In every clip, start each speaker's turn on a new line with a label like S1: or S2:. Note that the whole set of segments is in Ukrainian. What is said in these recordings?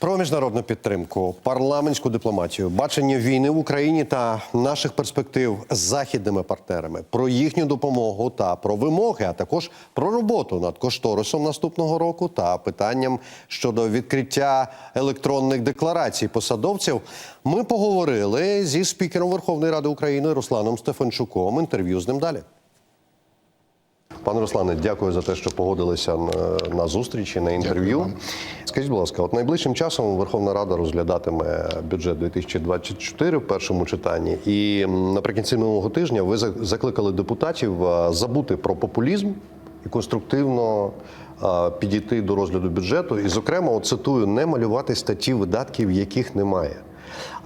S1: Про міжнародну підтримку, парламентську дипломатію, бачення війни в Україні та наших перспектив з західними партнерами, про їхню допомогу та про вимоги, а також про роботу над кошторисом наступного року та питанням щодо відкриття електронних декларацій посадовців. Ми поговорили зі спікером Верховної Ради України Русланом Стефанчуком. Інтерв'ю з ним далі. Пане Руслане, дякую за те, що погодилися на, зустрічі, на інтерв'ю. Скажіть, будь ласка, от найближчим часом Верховна Рада розглядатиме бюджет 2024 в першому читанні, і наприкінці минулого тижня ви закликали депутатів забути про популізм і конструктивно підійти до розгляду бюджету. І, зокрема, от цитую, не малювати статті видатків, яких немає.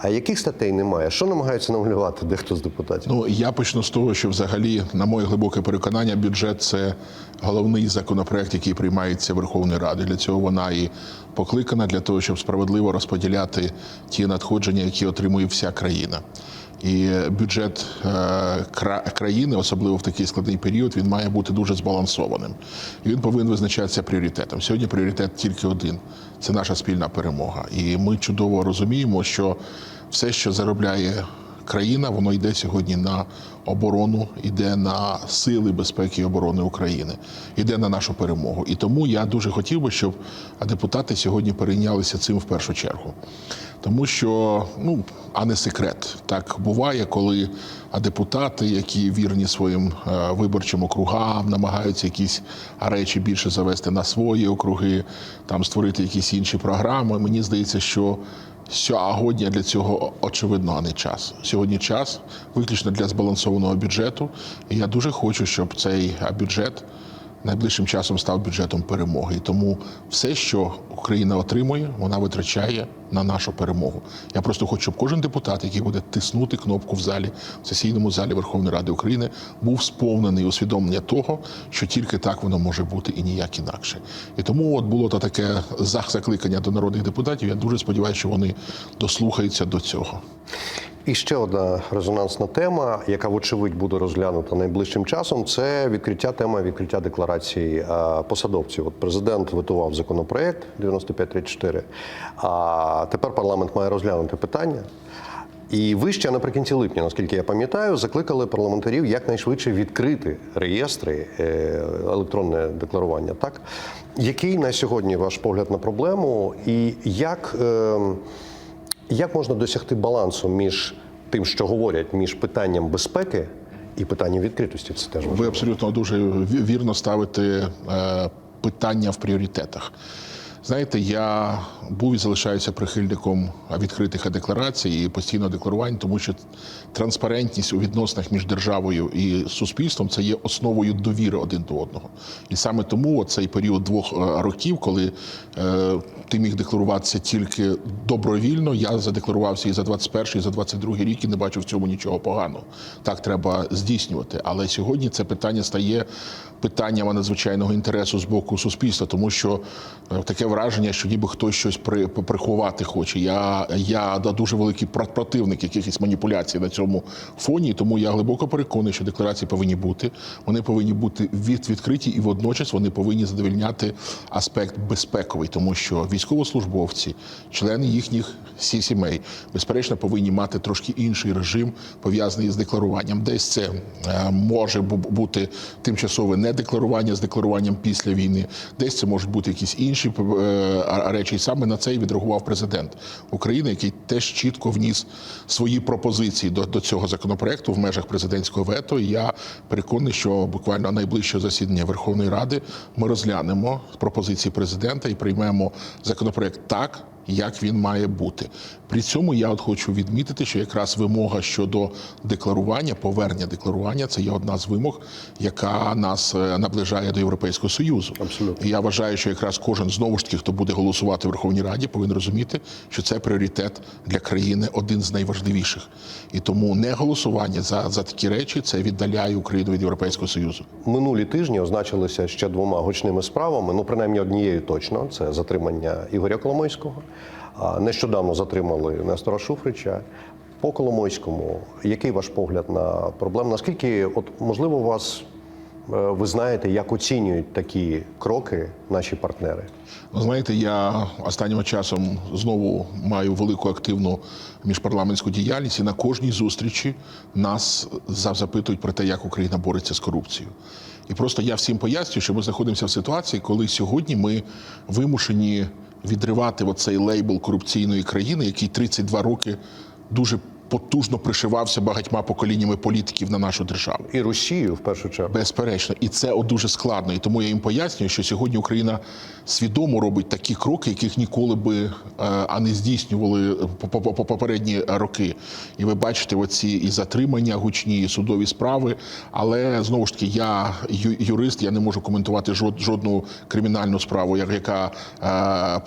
S1: А яких статей немає? Що намагаються намалювати дехто з депутатів?
S2: Ну я почну з того, що взагалі, на моє глибоке переконання, бюджет це головний законопроект, який приймається Верховною Радою. Для цього вона і покликана для того, щоб справедливо розподіляти ті надходження, які отримує вся країна. І бюджет е, країни, особливо в такий складний період, він має бути дуже збалансованим. І він повинен визначатися пріоритетом. Сьогодні пріоритет тільки один це наша спільна перемога. І ми чудово розуміємо, що все, що заробляє країна, воно йде сьогодні на оборону, йде на сили безпеки і оборони України, йде на нашу перемогу. І тому я дуже хотів би, щоб депутати сьогодні перейнялися цим в першу чергу. Тому що, ну, а не секрет, так буває, коли депутати, які вірні своїм е, виборчим округам, намагаються якісь речі більше завести на свої округи, там створити якісь інші програми. Мені здається, що Сьогодні для цього очевидно, а не час. Сьогодні час виключно для збалансованого бюджету. І я дуже хочу, щоб цей бюджет найближчим часом став бюджетом перемоги. І тому все, що Україна отримує, вона витрачає на нашу перемогу. Я просто хочу, щоб кожен депутат, який буде тиснути кнопку в залі, в сесійному залі Верховної Ради України, був сповнений усвідомлення того, що тільки так воно може бути і ніяк інакше. І тому от було то таке закликання до народних депутатів. Я дуже сподіваюся, що вони дослухаються до цього.
S1: І ще одна резонансна тема, яка вочевидь буде розглянута найближчим часом, це відкриття тема відкриття декларацій е, посадовців. От президент витував законопроект 9534, а тепер парламент має розглянути питання. І ви ще наприкінці липня, наскільки я пам'ятаю, закликали парламентарів якнайшвидше відкрити реєстри е, електронне декларування. Так який на сьогодні ваш погляд на проблему, і як, е, як можна досягти балансу між тим, що говорять, між питанням безпеки і питанням відкритості? Це теж
S2: Ви абсолютно дуже вірно ставите е, питання в пріоритетах. Знаєте, я був і залишаюся прихильником відкритих декларацій і постійного декларувань, тому що транспарентність у відносинах між державою і суспільством це є основою довіри один до одного. І саме тому цей період двох е, років, коли е, ти міг декларуватися тільки добровільно, я задекларувався і за 21 і за 22 рік і не бачу в цьому нічого поганого. Так треба здійснювати. Але сьогодні це питання стає питанням надзвичайного інтересу з боку суспільства, тому що е, таке враження, що ніби хтось щось при, приховати хоче. Я, я дуже великий про- противник якихось маніпуляцій на цьому фоні, тому я глибоко переконаний, що декларації повинні бути. Вони повинні бути від, відкриті і водночас вони повинні задовільняти аспект безпековий, тому що військовослужбовці, члени їхніх сі- сімей, безперечно, повинні мати трошки інший режим пов'язаний з декларуванням. Десь це е, може бу- бути тимчасове недекларування з декларуванням після війни, десь це можуть бути якісь інші речі. І саме на це і відреагував президент України, який теж чітко вніс свої пропозиції до, до цього законопроекту в межах президентського вето. І я переконаний, що буквально найближче засідання Верховної Ради ми розглянемо пропозиції президента і приймемо законопроект так. Як він має бути при цьому, я от хочу відмітити, що якраз вимога щодо декларування, повернення декларування це є одна з вимог, яка нас е, наближає до Європейського союзу.
S1: Абсолютно.
S2: І я вважаю, що якраз кожен знову ж таки, хто буде голосувати в Верховній Раді, повинен розуміти, що це пріоритет для країни один з найважливіших. І тому не голосування за, за такі речі це віддаляє Україну від Європейського союзу.
S1: Минулі тижні означилися ще двома гучними справами. Ну, принаймні однією точно це затримання Ігоря Коломойського. Нещодавно затримали Нестора Шуфрича. По Коломойському, який ваш погляд на проблему? Наскільки, от можливо, вас ви знаєте, як оцінюють такі кроки наші партнери?
S2: Ну, знаєте, я останнім часом знову маю велику активну міжпарламентську діяльність, і на кожній зустрічі нас запитують про те, як Україна бореться з корупцією. І просто я всім пояснюю, що ми знаходимося в ситуації, коли сьогодні ми вимушені відривати оцей лейбл корупційної країни, який 32 роки дуже потужно пришивався багатьма поколіннями політиків на нашу державу.
S1: І Росію в першу чергу.
S2: Безперечно, і це дуже складно. І тому я їм пояснюю, що сьогодні Україна свідомо робить такі кроки, яких ніколи би е, а не здійснювали по попередні роки. І ви бачите, оці і затримання гучні, і судові справи. Але знову ж таки, я юрист, я не можу коментувати жод- жодну кримінальну справу, як- яка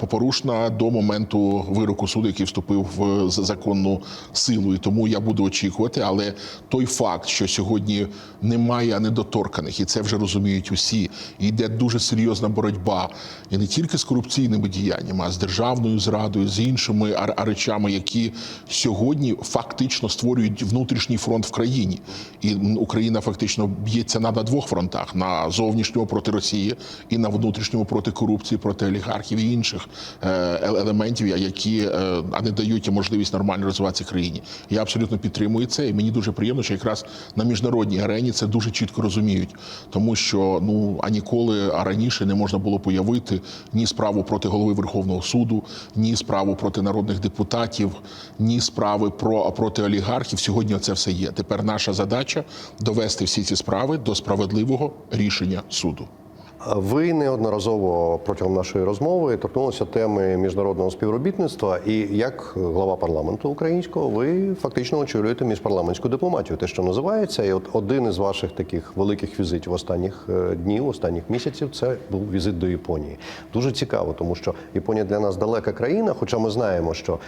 S2: е, порушена до моменту вироку суду, який вступив в законну силу. І тому я буду очікувати. Але той факт, що сьогодні немає недоторканих, і це вже розуміють усі. І йде дуже серйозна боротьба і не тільки з корупційними діяннями, а з державною зрадою, з іншими речами, які сьогодні фактично створюють внутрішній фронт в країні. І Україна фактично б'ється на двох фронтах: на зовнішньому проти Росії і на внутрішньому проти корупції, проти олігархів і інших е, елементів, які е, не дають можливість нормально розвиватися країні. Я абсолютно підтримую це, і мені дуже приємно, що якраз на міжнародній арені це дуже чітко розуміють, тому що ну а ніколи а раніше не можна було появити ні справу проти голови Верховного суду, ні справу проти народних депутатів, ні справи про проти олігархів. Сьогодні це все є. Тепер наша задача довести всі ці справи до справедливого рішення суду.
S1: Ви неодноразово протягом нашої розмови торкнулися теми міжнародного співробітництва, і як глава парламенту українського, ви фактично очолюєте міжпарламентську дипломатію, те, що називається. І от один із ваших таких великих візитів останніх е, днів, останніх місяців, це був візит до Японії. Дуже цікаво, тому що Японія для нас далека країна, хоча ми знаємо, що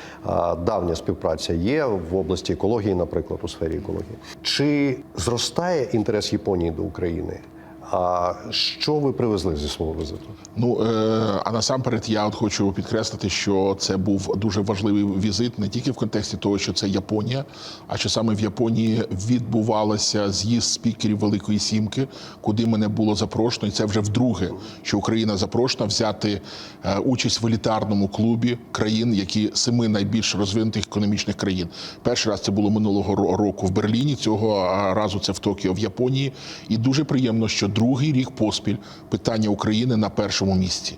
S1: давня співпраця є в області екології, наприклад, у сфері екології. Чи зростає інтерес Японії до України? А що ви привезли зі свого візиту?
S2: Ну е, а насамперед, я от хочу підкреслити, що це був дуже важливий візит не тільки в контексті того, що це Японія, а що саме в Японії відбувалося з'їзд спікерів Великої Сімки, куди мене було запрошено, і це вже вдруге, що Україна запрошена взяти е, участь в елітарному клубі країн, які семи найбільш розвинутих економічних країн. Перший раз це було минулого року в Берліні. Цього разу це в Токіо, в Японії. І дуже приємно, що другий рік поспіль питання України на першому місці.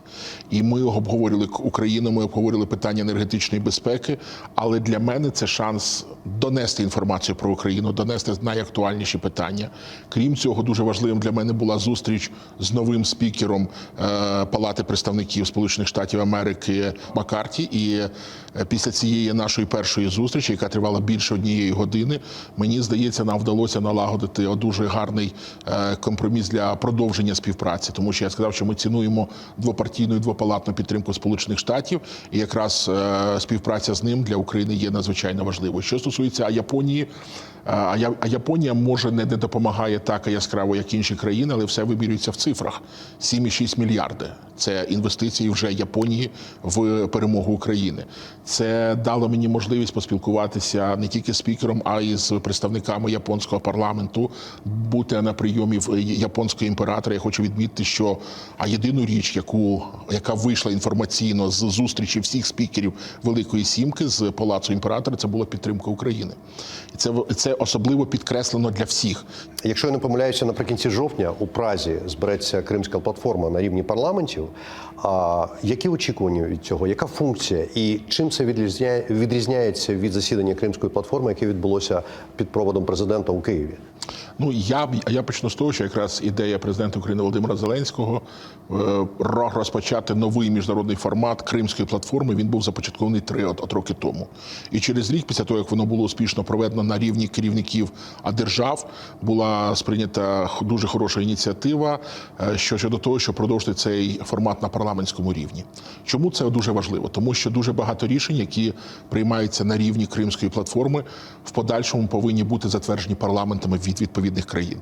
S2: І ми обговорювали к- Україну, ми обговорювали питання енергетичної безпеки. Але для мене це шанс донести інформацію про Україну, донести найактуальніші питання. Крім цього, дуже важливим для мене була зустріч з новим спікером е, Палати представників Сполучених Штатів Америки Маккарті. І е, після цієї нашої першої зустрічі, яка тривала більше однієї години, мені здається, нам вдалося налагодити дуже гарний е, компроміс для продовження співпраці, тому що я сказав, що ми цінуємо двопартійну і двопалатну підтримку Сполучених Штатів, і якраз е, співпраця з ним для України є надзвичайно важливою. Що стосується Японії, а Японія може не, допомагає так яскраво, як інші країни, але все вимірюється в цифрах: 7,6 мільярди. Це інвестиції вже Японії в перемогу України. Це дало мені можливість поспілкуватися не тільки з спікером, а й з представниками японського парламенту, бути на прийомі в японського імператора. Я хочу відмітити, що а єдину річ, яку яка вийшла інформаційно з зустрічі всіх спікерів Великої Сімки з палацу імператора, це була підтримка України. Це це особливо підкреслено для всіх.
S1: Якщо я не помиляюся, наприкінці жовтня у Празі збереться кримська платформа на рівні парламентів. А які очікування від цього? Яка функція і чим це відрізняє, відрізняється від засідання кримської платформи, яке відбулося під проводом президента у Києві?
S2: Ну я я почну з того, що якраз ідея президента України Володимира Зеленського е, розпочати новий міжнародний формат Кримської платформи. Він був започаткований три от, от роки тому. І через рік, після того як воно було успішно проведено на рівні керівників а держав, була сприйнята дуже хороша ініціатива е, що щодо того, щоб продовжити цей формат на парламентському рівні. Чому це дуже важливо? Тому що дуже багато рішень, які приймаються на рівні Кримської платформи, в подальшому повинні бути затверджені парламентами від відповідних країн.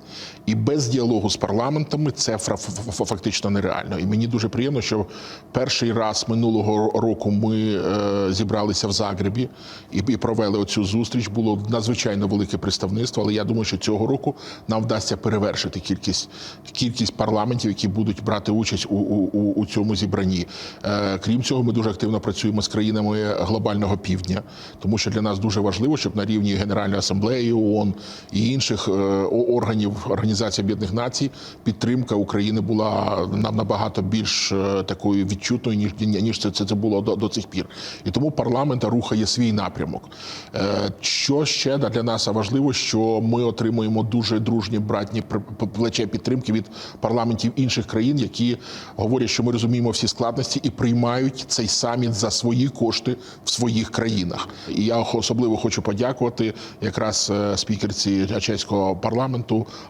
S2: І без діалогу з парламентами це фактично нереально. І мені дуже приємно, що перший раз минулого року ми е, зібралися в Загребі і, провели оцю зустріч. Було надзвичайно велике представництво, але я думаю, що цього року нам вдасться перевершити кількість кількість парламентів, які будуть брати участь у, у, у, цьому зібранні. Е, крім цього, ми дуже активно працюємо з країнами глобального півдня, тому що для нас дуже важливо, щоб на рівні Генеральної асамблеї ООН і інших е, органів Організації Об'єднаних Націй підтримка України була нам набагато більш е, такою відчутною, ніж ніж це, це, було до, до цих пір. І тому парламент рухає свій напрямок. Е, Що ще для нас важливо, що ми отримуємо дуже дружні братні плече підтримки від парламентів інших країн, які говорять, що ми розуміємо всі складності і приймають цей саміт за свої кошти в своїх країнах. І я особливо хочу подякувати якраз е, спікерці чеського парламенту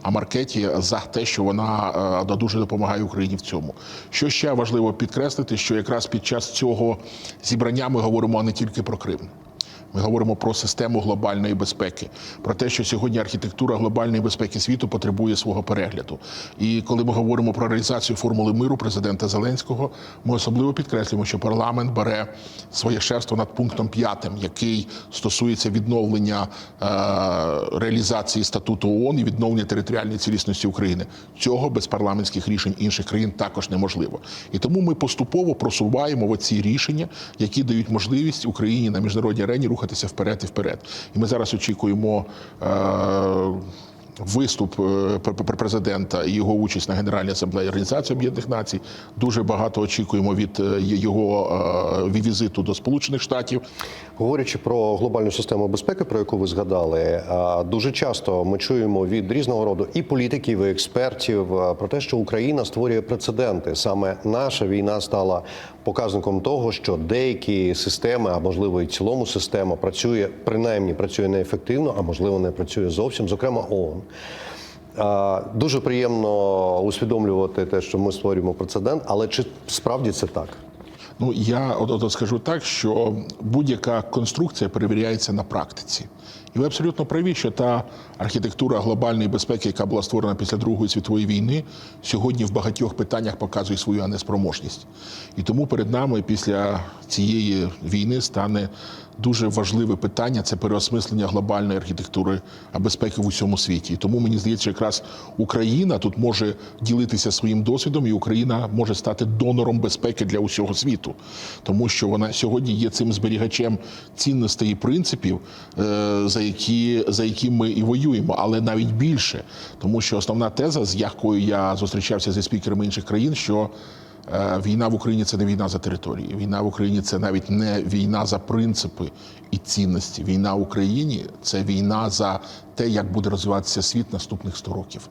S2: Амаркеті за те, що вона е, дуже допомагає Україні в цьому. Що ще важливо підкреслити, що якраз під час цього зібрання ми говоримо не тільки про Крим. Ми говоримо про систему глобальної безпеки, про те, що сьогодні архітектура глобальної безпеки світу потребує свого перегляду. І коли ми говоримо про реалізацію формули миру президента Зеленського, ми особливо підкреслюємо, що парламент бере своє шефство над пунктом п'ятим, який стосується відновлення е, реалізації статуту ООН і відновлення територіальної цілісності України. Цього без парламентських рішень інших країн також неможливо. І тому ми поступово просуваємо в оці рішення, які дають можливість Україні на міжнародній арені рухатися вперед і вперед. І ми зараз очікуємо. Е- Виступ е, пр- пр- президента і його участь на Генеральній асамблеї Організації Об'єднаних Націй. Дуже багато очікуємо від е, його візиту до Сполучених Штатів.
S1: Говорячи про глобальну систему безпеки, про яку ви згадали, дуже часто ми чуємо від різного роду і політиків, і експертів про те, що Україна створює прецеденти. Саме наша війна стала показником того, що деякі системи, а можливо і цілому система працює принаймні працює неефективно, а можливо не працює зовсім, зокрема ООН. Дуже приємно усвідомлювати те, що ми створюємо прецедент, але чи справді це так?
S2: Ну я от, от скажу так, що будь-яка конструкція перевіряється на практиці. І ви абсолютно праві, що та архітектура глобальної безпеки, яка була створена після Другої світової війни, сьогодні в багатьох питаннях показує свою неспроможність. І тому перед нами після цієї війни стане дуже важливе питання це переосмислення глобальної архітектури безпеки в усьому світі. Тому мені здається, якраз Україна тут може ділитися своїм досвідом, і Україна може стати донором безпеки для усього світу, тому що вона сьогодні є цим зберігачем цінностей і принципів, е, за які за які ми і воюємо, але навіть більше, тому що основна теза, з якою я зустрічався зі спікерами інших країн, що Війна в Україні це не війна за території. Війна в Україні це навіть не війна за принципи і цінності. Війна в Україні це війна за те, як буде розвиватися світ наступних 100 років,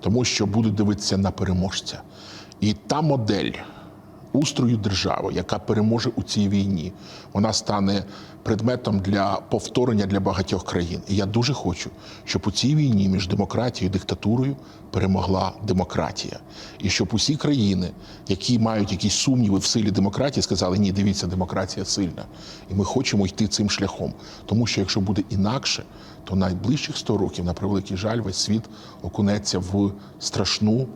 S2: тому що будуть дивитися на переможця. І та модель устрою держави, яка переможе у цій війні, вона стане предметом для повторення для багатьох країн. І я дуже хочу, щоб у цій війні між демократією і диктатурою перемогла демократія, і щоб усі країни, які мають якісь сумніви в силі демократії, сказали: ні, дивіться, демократія сильна, і ми хочемо йти цим шляхом. Тому що якщо буде інакше, то найближчих 100 років, на превеликий жаль, весь світ окунеться в страшну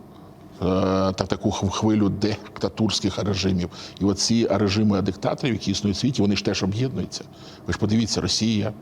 S2: та таку хвилю диктатурських режимів. І оці режими диктаторів, які існують в світі, вони ж теж об'єднуються. Ви ж подивіться, Росія.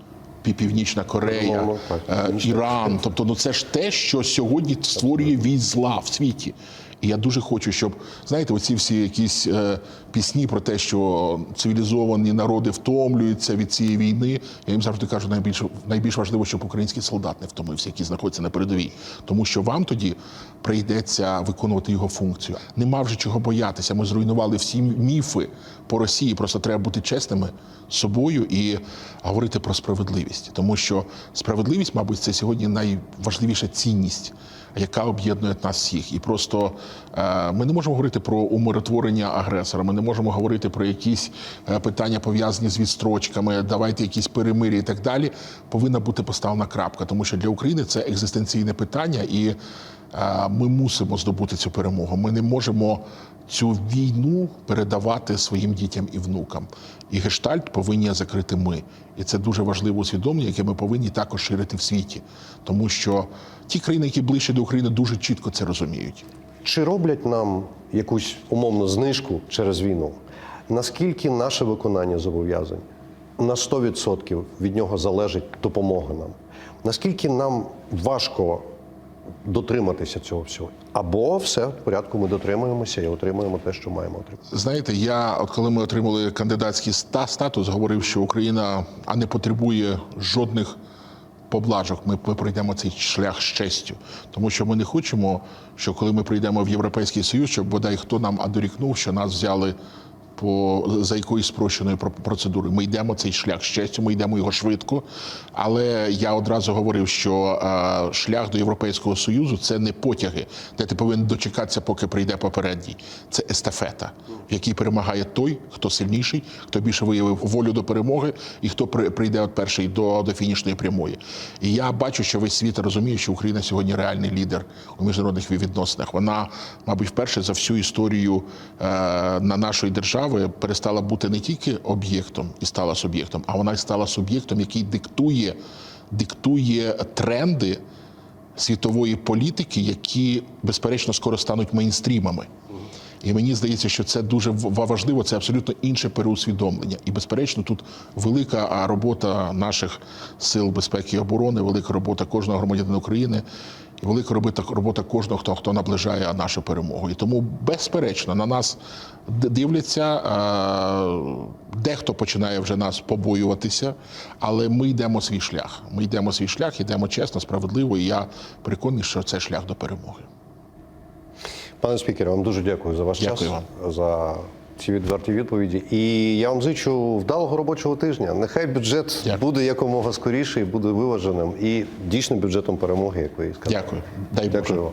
S2: Північна Корея, е, Іран. Тобто, ну це ж те, що сьогодні створює зла в світі. І я дуже хочу, щоб знаєте, оці всі якісь е, пісні про те, що цивілізовані народи втомлюються від цієї війни. Я їм завжди кажу, найбільш найбільш важливо, щоб український солдат не втомився, який знаходиться на передовій, тому що вам тоді прийдеться виконувати його функцію. Нема вже чого боятися. Ми зруйнували всі міфи по Росії. Просто треба бути чесними з собою і говорити про справедливість, тому що справедливість, мабуть, це сьогодні найважливіша цінність яка об'єднує нас всіх. І просто ми не можемо говорити про умиротворення агресора. Ми не можемо говорити про якісь е, питання пов'язані з відстрочками, давайте якісь перемир'я і так далі. Повинна бути поставлена крапка, тому що для України це екзистенційне питання і. е, ми мусимо здобути цю перемогу. Ми не можемо цю війну передавати своїм дітям і внукам. І гештальт повинні закрити ми. І це дуже важливе усвідомлення, яке ми повинні також ширити в світі. Тому що ті країни, які ближче до України, дуже чітко це розуміють.
S1: Чи роблять нам якусь умовну знижку через війну? Наскільки наше виконання зобов'язань на 100% від нього залежить допомога нам? Наскільки нам важко дотриматися цього всього? Або все в порядку, ми дотримуємося і отримуємо те, що маємо отримати.
S2: Знаєте, я от коли ми отримали кандидатський ста- статус, говорив, що Україна а не потребує жодних поблажок. Ми, пройдемо цей шлях з честю, тому що ми не хочемо, що коли ми прийдемо в Європейський Союз, щоб бодай хто нам одорікнув, що нас взяли. По за якоюсь спрощеною про- процедурою ми йдемо цей шлях з честю, ми йдемо його швидко. Але я одразу говорив, що е, шлях до Європейського союзу це не потяги, де ти повинен дочекатися, поки прийде попередній. Це естафета, в якій перемагає той, хто сильніший, хто більше виявив волю до перемоги, і хто при- прийде от перший до, до фінішної прямої. І я бачу, що весь світ розуміє, що Україна сьогодні реальний лідер у міжнародних відносинах. Вона, мабуть, вперше за всю історію е, на нашої держави перестала бути не тільки об'єктом і стала суб'єктом, а вона стала суб'єктом, який диктує, диктує тренди світової політики, які безперечно скоро стануть мейнстрімами. І мені здається, що це дуже важливо, це абсолютно інше переусвідомлення. І, безперечно, тут велика робота наших сил безпеки і оборони, велика робота кожного громадянина України, і велика робота, робота кожного, хто, хто наближає нашу перемогу. І тому, безперечно, на нас дивляться. а, Дехто починає вже нас побоюватися, але ми йдемо свій шлях. Ми йдемо свій шлях, йдемо чесно, справедливо. І я переконаний, що це шлях до перемоги.
S1: Пане спікере, вам дуже дякую за ваш
S2: Дякую
S1: час, за ці відверті відповіді. І я вам зичу вдалого робочого тижня. Нехай бюджет
S2: Дякую.
S1: буде якомога скоріше і буде виваженим і дійсно бюджетом перемоги, як ви сказали.
S2: Дякую. Дай
S1: Дякую вам.